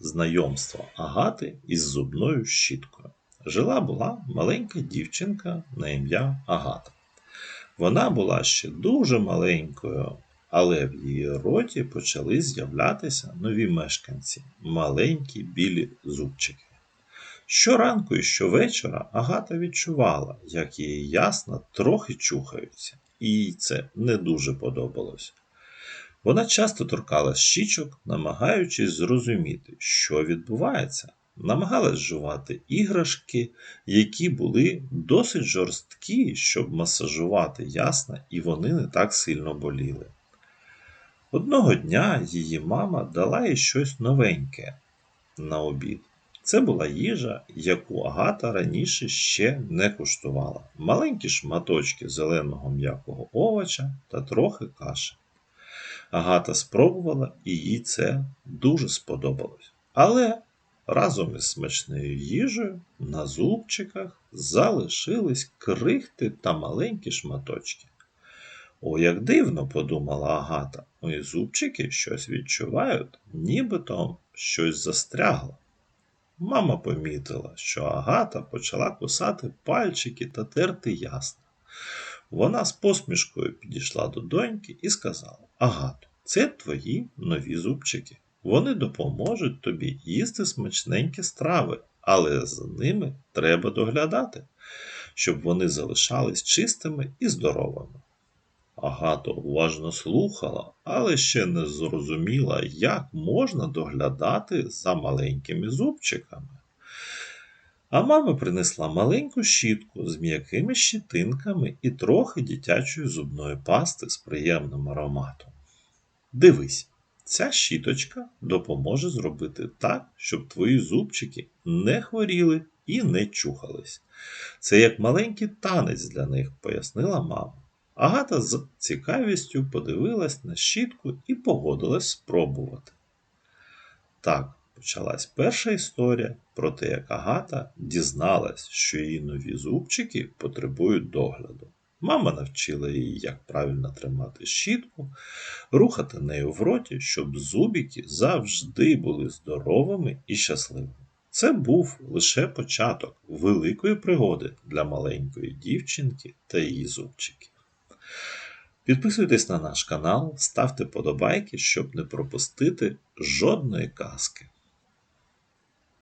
знайомство Агати із зубною щіткою. Жила була маленька дівчинка на ім'я Агата. Вона була ще дуже маленькою, але в її роті почали з'являтися нові мешканці маленькі білі зубчики. Щоранку і щовечора Агата відчувала, як її ясна трохи чухаються, і їй це не дуже подобалось. Вона часто торкалась щічок, намагаючись зрозуміти, що відбувається, намагалась жувати іграшки, які були досить жорсткі, щоб масажувати ясна, і вони не так сильно боліли. Одного дня її мама дала їй щось новеньке на обід. Це була їжа, яку Агата раніше ще не куштувала. Маленькі шматочки зеленого м'якого овоча та трохи каші. Агата спробувала і їй це дуже сподобалось. Але разом із смачною їжею на зубчиках залишились крихти та маленькі шматочки. О, як дивно, подумала Агата, мої зубчики щось відчувають, нібито щось застрягло. Мама помітила, що Агата почала кусати пальчики та терти ясно. Вона з посмішкою підійшла до доньки і сказала Агато, це твої нові зубчики. Вони допоможуть тобі їсти смачненькі страви, але за ними треба доглядати, щоб вони залишались чистими і здоровими. Агата уважно слухала, але ще не зрозуміла, як можна доглядати за маленькими зубчиками. А мама принесла маленьку щітку з м'якими щітинками і трохи дитячої зубної пасти з приємним ароматом. Дивись, ця щіточка допоможе зробити так, щоб твої зубчики не хворіли і не чухались. Це як маленький танець для них, пояснила мама. Агата з цікавістю подивилась на щітку і погодилась спробувати. Так, почалась перша історія про те, як Агата дізналась, що її нові зубчики потребують догляду. Мама навчила її, як правильно тримати щітку, рухати нею в роті, щоб зубики завжди були здоровими і щасливими. Це був лише початок великої пригоди для маленької дівчинки та її зубчиків. Підписуйтесь на наш канал, ставте подобайки, щоб не пропустити жодної казки.